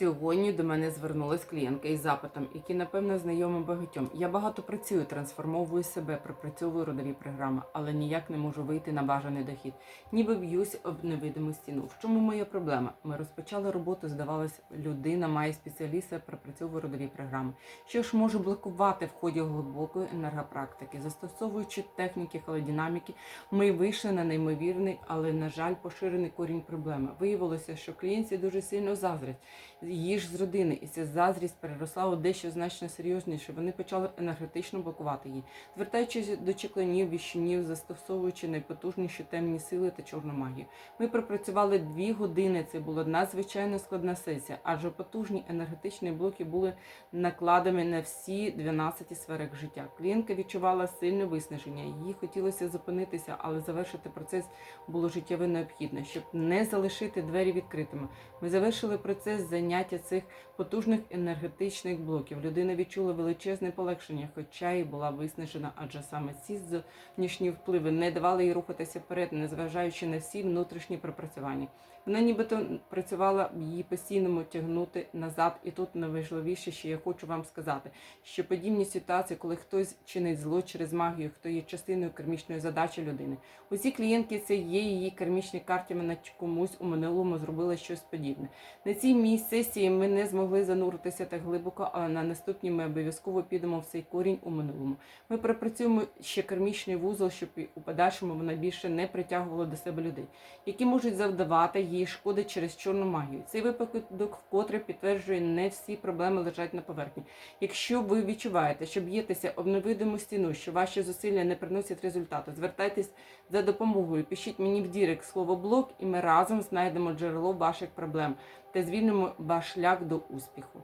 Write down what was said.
Сьогодні до мене звернулась клієнтка із запитом, який, напевно, знайомий багатьом. Я багато працюю, трансформовую себе, пропрацьовую родові програми, але ніяк не можу вийти на бажаний дохід. Ніби б'юсь об невидиму стіну. В чому моя проблема? Ми розпочали роботу, здавалось, людина має спеціаліста, пропрацьовує родові програми. Що ж може блокувати в ході глибокої енергопрактики? Застосовуючи техніки холодинаміки, ми вийшли на неймовірний, але, на жаль, поширений корінь проблеми. Виявилося, що клієнтці дуже сильно заздрять її ж з родини, і ця заздрість переросла у дещо значно серйозніше. Вони почали енергетично блокувати її, звертаючись до чеклунів, віщунів, застосовуючи найпотужніші темні сили та чорну магію. Ми пропрацювали дві години. Це була надзвичайно складна сесія, адже потужні енергетичні блоки були накладені на всі 12 сферах життя. Клієнтка відчувала сильне виснаження. Їй хотілося зупинитися, але завершити процес було життєво необхідно, щоб не залишити двері відкритими. Ми завершили процес заняття цих потужних енергетичних блоків. Людина відчула величезне полегшення, хоча й була виснажена, адже саме ці зовнішні впливи не давали їй рухатися вперед, незважаючи на всі внутрішні пропрацювання. Вона нібито працювала її постійно тягнути назад, і тут найважливіше, що я хочу вам сказати, що подібні ситуації, коли хтось чинить зло через магію, хто є частиною кармічної задачі людини. Усі клієнтки це є її кармічні карті, вона комусь у минулому зробила щось подібне. На цій мій сесії ми не змогли зануритися так глибоко, але на наступній ми обов'язково підемо в цей корінь у минулому. Ми пропрацюємо ще кармічний вузол, щоб у подальшому вона більше не притягувала до себе людей, які можуть завдавати їй шкоди через чорну магію. Цей випадок вкотре підтверджує, не всі проблеми лежать на поверхні. Якщо ви відчуваєте, що б'єтеся об невидиму стіну, що ваші зусилля не приносять результату, звертайтесь за допомогою. Пишіть мені в дірект слово блок, і ми разом знайдемо джерело ваших проблем та звільнимо ваш шлях до успіху.